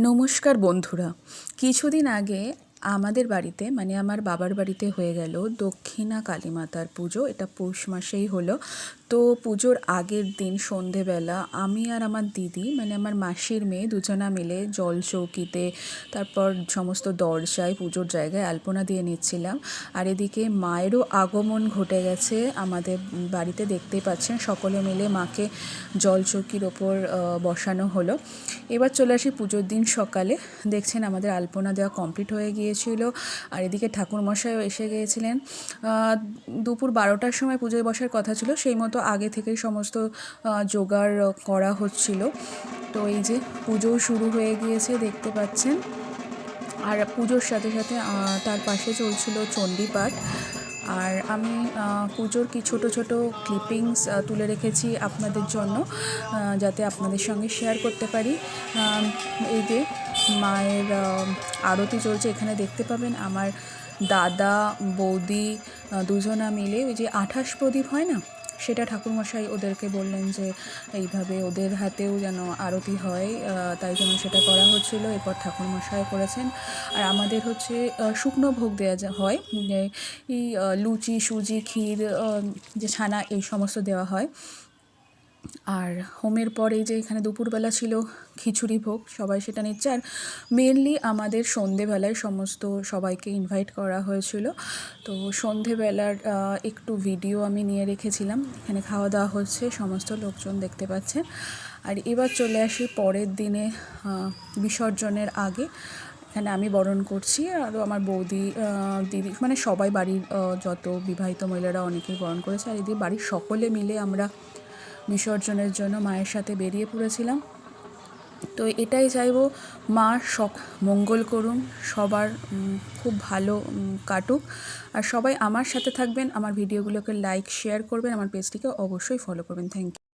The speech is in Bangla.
নমস্কার বন্ধুরা কিছুদিন আগে আমাদের বাড়িতে মানে আমার বাবার বাড়িতে হয়ে গেল দক্ষিণা কালী মাতার পুজো। এটা পৌষ মাসেই হলো। তো পুজোর আগের দিন সন্ধেবেলা আমি আর আমার দিদি মানে আমার মাসির মেয়ে দুজনা মিলে জল চৌকিতে, তারপর সমস্ত দরজায় পুজোর জায়গায় আলপনা দিয়ে নিচ্ছিলাম। আর এদিকে মায়েরও আগমন ঘটে গেছে। আমাদের বাড়িতে দেখতেই পাচ্ছেন সকলে মিলে মাকে জল চৌকির ওপর বসানো হলো। এবার চলে আসি পুজোর দিন সকালে। দেখছেন আমাদের আলপনা দেওয়া কমপ্লিট হয়ে গিয়েছিল। আর এদিকে ঠাকুরমশাইও এসে গিয়েছিলেন। দুপুর বারোটার সময় পুজোয় বসার কথা ছিল, সেই মতো আগে থেকেই সমস্ত জোগাড় করা হচ্ছিল। তো এই যে পুজো শুরু হয়ে গিয়েছে, দেখতে পাচ্ছেন। আর পুজোর সাথে সাথে তার পাশে চলছিল চণ্ডীপাঠ। আর আমি পুজোর কি ছোট ছোট ক্লিপিংস তুলে রেখেছি আপনাদের জন্য যাতে আপনাদের সঙ্গে শেয়ার করতে পারি। এই যে মায়ের আরতি চলছে, এখানে দেখতে পাবেন আমার দাদা, বৌদি দুজনা মিলে ওই যে আঠাশ প্রদীপ হয় না? সেটা ঠাকুরমশাই ওদেরকে বললেন যে এইভাবে ওদের হাতেও যেন আরতি হয় তাই জন্য সেটা করা হচ্ছিল, এরপর ঠাকুরমশাই করেছেন। আর আমাদের হচ্ছে শুকনো ভোগ দেওয়া হয় এই লুচি, সুজি, ক্ষীর যে ছানা, এই সমস্ত দেওয়া হয়। আর হোমের পর যে এখানে দুপুরবেলা ছিল খিচুড়ি ভোগ, সবাই সেটা নিচ্ছে। আর মেনলি আমাদের সন্ধেবেলায় সমস্ত সবাইকে ইনভাইট করা হয়েছিল। তো সন্ধেবেলার একটু ভিডিও আমি নিয়ে রেখেছিলাম। এখানে খাওয়া দাওয়া হচ্ছে, সমস্ত লোকজন দেখতে পাচ্ছেন আর এবার চলে আসি পরের দিনে বিসর্জনের আগে। এখানে আমি বরণ করছি আরও আমার বৌদি দিদি মানে সবাই বাড়ির যত বিবাহিত মহিলারা অনেকেই বরণ করেছে। আর এদিকে বাড়ির সকলে মিলে আমরা বিসর্জনের জন্য মায়ের সাথে বেরিয়ে পড়েছিলাম। তো এটাই চাইব, মা সব মঙ্গল করুন, সবার খুব ভালো কাটুক। আর সবাই আমার সাথে থাকবেন, আমার ভিডিওগুলোকে লাইক শেয়ার করবেন, আমার পেজটিকে অবশ্যই ফলো করবেন। Thank you